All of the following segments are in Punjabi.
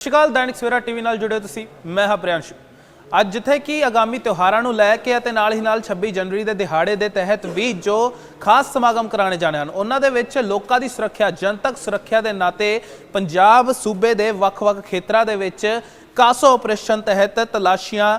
ਸਤਿ ਸ਼੍ਰੀ ਅਕਾਲ, ਦੈਨਿਕ ਸਵੇਰਾ ਟੀਵੀ ਨਾਲ ਜੁੜੇ ਹੋ ਤੁਸੀਂ। ਮੈਂ ਹਾਂ ਪ੍ਰਿਆੰਸ਼ੂ। ਅੱਜ ਜਿੱਥੇ ਕਿ ਆਗਾਮੀ ਤਿਉਹਾਰਾਂ ਨੂੰ ਲੈ ਕੇ ਅਤੇ ਨਾਲ ਹੀ ਨਾਲ 26 ਜਨਵਰੀ ਦੇ ਦਿਹਾੜੇ ਦੇ ਤਹਿਤ ਵੀ ਜੋ ਖਾਸ ਸਮਾਗਮ ਕਰਾਣੇ ਜਾਣੇ ਹਨ, ਉਹਨਾਂ ਦੇ ਵਿੱਚ ਲੋਕਾਂ ਦੀ ਸੁਰੱਖਿਆ, ਜਨਤਕ ਸੁਰੱਖਿਆ ਦੇ ਨਾਤੇ ਪੰਜਾਬ ਸੂਬੇ ਦੇ ਵੱਖ-ਵੱਖ ਖੇਤਰਾਂ ਦੇ ਵਿੱਚ ਕਾਸੋ ਆਪਰੇਸ਼ਨ ਤਹਿਤ ਤਲਾਸ਼ੀਆਂ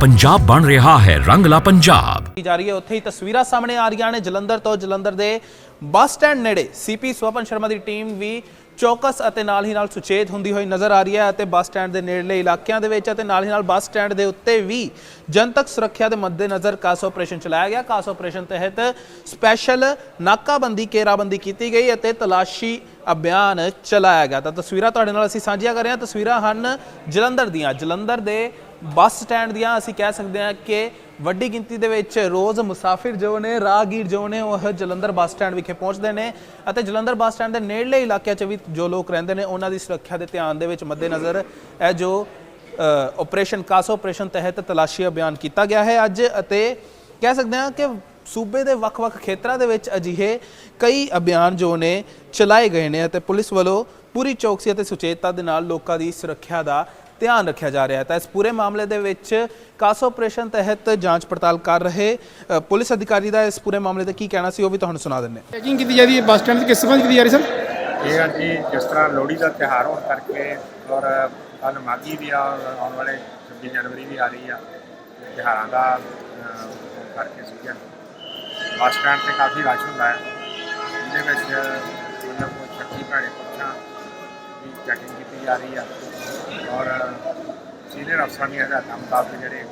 ਪੰਜਾਬ ਬਣ ਰਿਹਾ ਹੈ ਰੰਗਲਾ ਪੰਜਾਬ। ਕੀਤੀ ਜਾ ਰਹੀ ਹੈ? ਉੱਥੇ ਹੀ ਤਸਵੀਰਾਂ ਸਾਹਮਣੇ ਆ ਰਹੀਆਂ ਨੇ ਜਲੰਧਰ ਤੋਂ, ਜਲੰਧਰ ਦੇ ਬੱਸ ਸਟੈਂਡ ਨੇੜੇ ਸੀਪੀ ਸਵਪਨ ਸ਼ਰਮਾ ਦੀ ਟੀਮ ਵੀ ਚੌਕਸ ਅਤੇ ਨਾਲ ਹੀ ਨਾਲ ਸੁਚੇਤ ਹੁੰਦੀ ਹੋਈ ਨਜ਼ਰ ਆ ਰਹੀ ਹੈ ਅਤੇ ਬੱਸ ਸਟੈਂਡ ਦੇ ਨੇੜਲੇ ਇਲਾਕਿਆਂ ਦੇ ਵਿੱਚ ਅਤੇ ਨਾਲ ਹੀ ਨਾਲ ਬੱਸ ਸਟੈਂਡ ਦੇ ਉੱਤੇ ਵੀ ਜਨਤਕ ਸੁਰੱਖਿਆ ਦੇ ਮੱਦੇਨਜ਼ਰ ਕਾਸ ਆਪਰੇਸ਼ਨ ਚਲਾਇਆ ਗਿਆ। ਕਾਸ ਆਪਰੇਸ਼ਨ ਤਹਿਤ ਸਪੈਸ਼ਲ ਨਾਕਾਬੰਦੀ, ਘੇਰਾਬੰਦੀ ਕੀਤੀ ਗਈ ਅਤੇ ਤਲਾਸ਼ੀ ਅਭਿਆਨ ਚਲਾਇਆ ਗਿਆ। ਤਾਂ ਤਸਵੀਰਾਂ ਤੁਹਾਡੇ ਨਾਲ ਅਸੀਂ ਸਾਂਝੀਆਂ ਕਰ ਰਹੇ ਹਾਂ। ਤਸਵੀਰਾਂ ਹਨ ਜਲੰਧਰ ਦੀਆਂ। ਜਲੰਧਰ ਦੇ ਬੱਸ ਸਟੈਂਡ ਦੀਆਂ ਅਸੀਂ ਕਹਿ ਸਕਦੇ ਹਾਂ ਕਿ ਵੱਡੀ ਗਿਣਤੀ ਦੇ ਵਿੱਚ ਰੋਜ਼ ਮੁਸਾਫਿਰ ਜੋ ਨੇ ਰਾਹਗੀਰ ਜੋ ਨੇ ਉਹ ਜਲੰਧਰ ਬੱਸ ਸਟੈਂਡ ਵਿਖੇ ਪਹੁੰਚਦੇ ਨੇ ਅਤੇ ਜਲੰਧਰ ਬੱਸ ਸਟੈਂਡ ਦੇ ਨੇੜਲੇ ਇਲਾਕਿਆਂ 'ਚ ਵੀ ਜੋ ਲੋਕ ਰਹਿੰਦੇ ਨੇ ਉਹਨਾਂ ਦੀ ਸੁਰੱਖਿਆ ਦੇ ਧਿਆਨ ਦੇ ਵਿੱਚ ਮੱਦੇਨਜ਼ਰ ਇਹ ਜੋ ਅ, ਆਪਰੇਸ਼ਨ ਕਾਸੋ ਆਪਰੇਸ਼ਨ ਤਹਿਤ ਤਲਾਸ਼ੀ ਅਭਿਆਨ ਕੀਤਾ ਗਿਆ ਹੈ ਅੱਜ ਅਤੇ ਕਹਿ ਸਕਦੇ ਹਾਂ ਕਿ ਸੂਬੇ ਦੇ ਵੱਖ-ਵੱਖ ਖੇਤਰਾਂ ਦੇ ਵਿੱਚ ਅਜਿਹੇ ਕਈ ਅਭਿਆਨ ਜੋ ਨੇ ਚਲਾਏ ਗਏ ਨੇ ਅਤੇ ਪੁਲਿਸ ਵੱਲੋਂ ਪੂਰੀ ਚੌਕਸੀ ਅਤੇ ਸੁਚੇਤਤਾ ਦੇ ਨਾਲ ਲੋਕਾਂ ਦੀ ਸੁਰੱਖਿਆ ਦਾ ਧਿਆਨ ਰੱਖਿਆ ਜਾ ਰਿਹਾ ਹੈ। ਤਾਂ ਇਸ ਪੂਰੇ ਮਾਮਲੇ ਦੇ ਵਿੱਚ ਕਾਸੋ ਆਪਰੇਸ਼ਨ ਤਹਿਤ ਜਾਂਚ ਪੜਤਾਲ ਕਰ ਰਹੇ ਅ, ਪੁਲਿਸ ਅਧਿਕਾਰੀ ਦਾ ਇਸ ਪੂਰੇ ਮਾਮਲੇ ਤੇ ਕੀ ਕਹਿਣਾ ਸੀ ਉਹ ਵੀ ਤੁਹਾਨੂੰ ਸੁਣਾ ਦਿੰਦੇ ਹਾਂ। ਚੈਕਿੰਗ ਕੀਤੀ ਜਾ ਰਹੀ ਹੈ? ਬੱਸ ਸਟੈਂਡ ਤੇ ਕਿਸ ਸੰਬੰਧ ਕੀਤੀ ਜਾ ਰਹੀ ਸਰ? ਇਹ ਅੱਜ ਜਿਸ ਤਰ੍ਹਾਂ ਲੋਹੜੀ ਦਾ ਤਿਉਹਾਰ ਹੋਣ ਕਰਕੇ ਔਰ ਕੱਲ ਮਾਘੀ ਵੀ ਆ ਔਰ ਆਉਣ ਵਾਲੇ 26 ਜਨਵਰੀ ਵੀ ਆ ਰਹੀ ਆ ਤਿਉਹਾਰਾਂ ਦਾ ਅਹ, ਕਰਕੇ ਸੀਜ਼ਨ ਬੱਸ ਸਟੈਂਡ ਤੇ ਕਾਫੀ ਰਸ਼ ਹੁੰਦਾ ਹੈ। ਜਿਹਦੇ ਵਿੱਚ ਮਤਲਬ ਕੋਈ ਛੱਤੀ ਭੈੜੇ ਪੁੱਛਾਂ ਦੀ ਚੈਕਿੰਗ ਕੀਤੀ ਜਾ ਰਹੀ ਆ। ਔਰ ਸੀਨੀਅਰ ਅਫਸਰਾਂ ਦੀਆਂ ਹਦਾਇਤਾਂ ਮੁਤਾਬਕ ਜਿਹੜੇ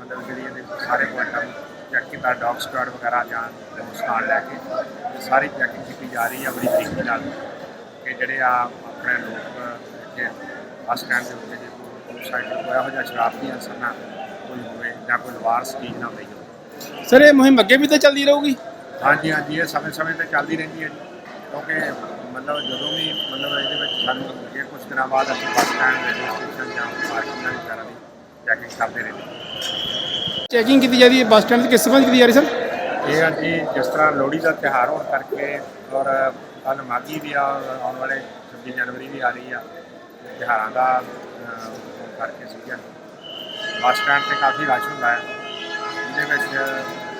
ਮਤਲਬ ਜਿਹੜੀ ਇਹਦੇ ਸਾਰੇ ਪੁਆਇੰਟਾਂ ਨੂੰ ਚੈੱਕ ਕੀਤਾ ਡੌਗ ਸਕਾਡ ਵਗੈਰਾ ਜਾਂ ਨਾਲ ਲੈ ਕੇ ਸਾਰੀ ਚੈਕਿੰਗ ਕੀਤੀ ਜਾ ਰਹੀ ਆ ਬੜੀ ਤਰੀਕੇ ਨਾਲ ਕਿ ਜਿਹੜੇ ਆ ਆਪਣੇ ਲੋਕ ਇੱਥੇ ਬੱਸ ਸਟੈਂਡ ਦੇ ਉੱਤੇ ਜੇ ਸਾਈਡ ਤੇ ਕੋਈ ਇਹੋ ਜਿਹਾ ਸ਼ਰਾਬੀ ਅਨਸਰ ਨਾ ਕੋਈ ਹੋਵੇ ਜਾਂ ਕੋਈ ਲਵਾਰਸ ਚੀਜ਼ ਨਾ ਹੋਵੇ। ਸਰ ਇਹ ਮੁਹਿੰਮ ਅੱਗੇ ਵੀ ਤਾਂ ਚੱਲਦੀ ਰਹੂਗੀ? ਹਾਂਜੀ ਹਾਂਜੀ ਇਹ ਸਮੇਂ-ਸਮੇਂ ਤੇ ਚੱਲਦੀ ਰਹਿੰਦੀ ਹੈ ਜੀ। ਕਿਉਂਕਿ ਮਤਲਬ ਜਦੋਂ ਵੀ ਮਤਲਬ ਇਹਦੇ ਵਿੱਚ ਸਾਨੂੰ ਲੱਗੇ ਕੁਝ ਦਿਨਾਂ ਬਾਅਦ ਅਸੀਂ ਬੱਸ ਸਟੈਂਡ ਰੇਲਵੇ ਸਟੇਸ਼ਨ ਜਾਂ ਪਾਰਕਿੰਗਾਂ ਵਗੈਰਾ ਦੀ ਚੈਕਿੰਗ ਕਰਦੇ ਰਹਿੰਦੇ ਚੈਕਿੰਗ ਕੀਤੀ ਜਾ ਰਹੀ ਹੈ ਬੱਸ ਸਟੈਂਡ ਤੇ ਕਿਸ ਸੰਬੰਧ ਕੀਤੀ ਜਾ ਰਹੀ ਸਰ? ਇਹ ਅੱਜ ਜੀ ਜਿਸ ਤਰ੍ਹਾਂ ਲੋਹੜੀ ਦਾ ਤਿਉਹਾਰ ਹੋਣ ਕਰਕੇ ਔਰ ਕੱਲ ਮਾਘੀ ਵੀ ਆ ਆਉਣ ਵਾਲੇ 26 ਜਨਵਰੀ ਵੀ ਆ ਰਹੀ ਆ ਤਿਉਹਾਰਾਂ ਦਾ ਕਰਕੇ ਸੀਜ਼ਨ ਬੱਸ ਸਟੈਂਡ ਤੇ ਕਾਫੀ ਰਸ਼ ਹੁੰਦਾ ਹੈ ਜਿਹਦੇ ਵਿੱਚ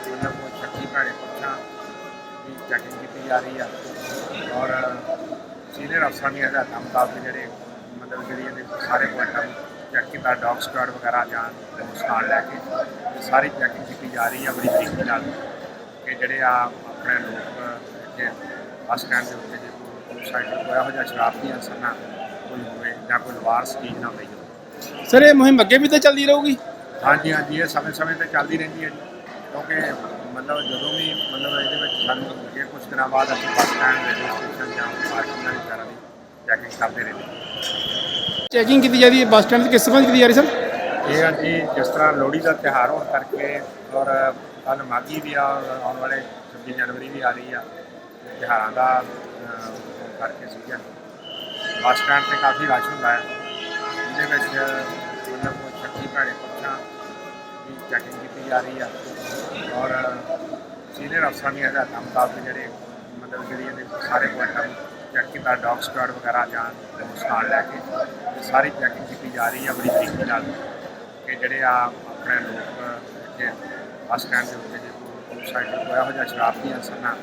ਮਤਲਬ ਕੋਈ ਛੱਤੀ ਭੈੜੇ ਪੁੱਛਾਂ ਦੀ ਚੈਕਿੰਗ ਕੀਤੀ ਜਾ ਰਹੀ ਆ। ਔਰ ਸੀਨੀਅਰ ਅਫਸਰਾਂ ਦੀਆਂ ਹਦਾਇਤਾਂ ਮੁਤਾਬਕ ਜਿਹੜੇ ਮਤਲਬ ਜਿਹੜੀ ਇਹਦੇ ਸਾਰੇ ਪੁਆਇੰਟਾਂ ਨੂੰ ਚੈੱਕ ਕੀਤਾ ਡੌਗ ਸਕਾਡ ਵਗੈਰਾ ਜਾਂ ਨਾਲ ਲੈ ਕੇ ਸਾਰੀ ਚੈਕਿੰਗ ਕੀਤੀ ਜਾ ਰਹੀ ਆ ਬੜੀ ਤਰੀਕੇ ਨਾਲ ਕਿ ਜਿਹੜੇ ਆ ਆਪਣੇ ਲੋਕ ਇੱਥੇ ਬੱਸ ਸਟੈਂਡ ਦੇ ਉੱਤੇ ਜੇ ਕੋਈ ਸਾਈਡ ਤੇ ਕੋਈ ਇਹੋ ਜਿਹਾ ਸ਼ਰਾਬੀ ਅਨਸਰ ਨਾ ਕੋਈ ਹੋਵੇ ਜਾਂ ਕੋਈ ਲਵਾਰਸ ਚੀਜ਼ ਨਾ ਹੋਵੇ। ਸਰ ਇਹ ਮੁਹਿੰਮ ਅੱਗੇ ਵੀ ਤਾਂ ਚੱਲਦੀ ਰਹੂਗੀ? ਹਾਂਜੀ ਹਾਂਜੀ ਇਹ ਸਮੇਂ-ਸਮੇਂ ਤੇ ਚੱਲਦੀ ਰਹਿੰਦੀ ਹੈ ਜੀ। ਕਿਉਂਕਿ ਮਤਲਬ ਜਦੋਂ ਵੀ ਮਤਲਬ ਇਹਦੇ ਵਿੱਚ ਸਾਨੂੰ ਲੱਗੇ ਕੁਝ ਦਿਨਾਂ ਬਾਅਦ ਅਸੀਂ ਬੱਸ ਸਟੈਂਡ ਰੇਲਵੇ ਸਟੇਸ਼ਨ ਜਾਂ ਪਾਰਕਿੰਗਾਂ ਵਗੈਰਾ ਦੀ ਚੈਕਿੰਗ ਕਰਦੇ ਰਹਿੰਦੇ ਚੈਕਿੰਗ ਕੀਤੀ ਜਾ ਰਹੀ ਹੈ ਬੱਸ ਸਟੈਂਡ ਤੇ ਕਿਸ ਸੰਬੰਧ ਕੀਤੀ ਜਾ ਰਹੀ ਸਰ? ਇਹ ਅੱਜ ਜੀ ਜਿਸ ਤਰ੍ਹਾਂ ਲੋਹੜੀ ਦਾ ਤਿਉਹਾਰ ਹੋਣ ਕਰਕੇ ਔਰ ਕੱਲ ਮਾਘੀ ਵੀ ਆ ਆਉਣ ਵਾਲੇ 26 ਜਨਵਰੀ ਵੀ ਆ ਰਹੀ ਆ ਤਿਉਹਾਰਾਂ ਦਾ ਕਰਕੇ ਸੀਜ਼ਨ ਬੱਸ ਸਟੈਂਡ ਤੇ ਕਾਫੀ ਰਸ਼ ਹੁੰਦਾ ਹੈ ਜਿਹਦੇ ਵਿੱਚ ਮਤਲਬ ਕੋਈ ਛੱਤੀ ਭੈੜੇ ਪੁੱਛਾਂ ਚੈਕਿੰਗ ਕੀਤੀ ਜਾ ਰਹੀ ਆ। ਔਰ ਸੀਨੀਅਰ ਅਫਸਰਾਂ ਦੀਆਂ ਹਦਾਇਤਾਂ ਮੁਤਾਬਕ ਜਿਹੜੇ ਮਤਲਬ ਜਿਹੜੀ ਇਹਦੇ ਸਾਰੇ ਪੁਆਇੰਟਾਂ ਨੂੰ ਚੈੱਕ ਕੀਤਾ ਡੌਗ ਸਕਾਡ ਵਗੈਰਾ ਜਾਂ ਨਾਲ ਲੈ ਕੇ ਸਾਰੀ ਚੈਕਿੰਗ ਕੀਤੀ ਜਾ ਰਹੀ ਆ ਬੜੀ ਤਰੀਕੇ ਨਾਲ ਕਿ ਜਿਹੜੇ ਆ ਆਪਣੇ ਲੋਕ ਇੱਥੇ ਬੱਸ ਸਟੈਂਡ ਦੇ ਉੱਤੇ ਜੇ ਕੋਈ ਸਾਈਡ ਤੇ ਕੋਈ ਇਹੋ ਜਿਹਾ ਸ਼ਰਾਬੀ ਅਨਸਰ ਨਾ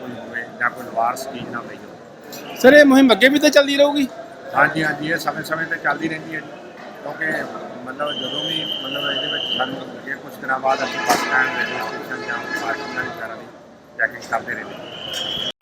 ਕੋਈ ਹੋਵੇ ਜਾਂ ਕੋਈ ਲਵਾਰਸ ਚੀਜ਼ ਨਾ ਪਈ ਹੋਵੇ। ਸਰ ਇਹ ਮੁਹਿੰਮ ਅੱਗੇ ਵੀ ਤਾਂ ਚੱਲਦੀ ਰਹੂਗੀ? ਹਾਂਜੀ ਹਾਂਜੀ ਇਹ ਸਮੇਂ-ਸਮੇਂ ਤੇ ਚੱਲਦੀ ਰਹਿੰਦੀ ਹੈ ਜੀ। ਕਿਉਂਕਿ ਮਤਲਬ ਜਦੋਂ ਵੀ ਮਤਲਬ ਇਹਦੇ ਵਿੱਚ ਸਾਨੂੰ ਲੱਗੇ ਕੁਝ ਦਿਨਾਂ ਬਾਅਦ ਅਸੀਂ ਬੱਸ ਸਟੈਂਡ ਰੇਲਵੇ ਸਟੇਸ਼ਨ ਜਾਂ ਪਾਰਕਿੰਗਾਂ ਵਗੈਰਾ ਦੀ ਚੈਕਿੰਗ ਕਰਦੇ ਰਹਿੰਦੇ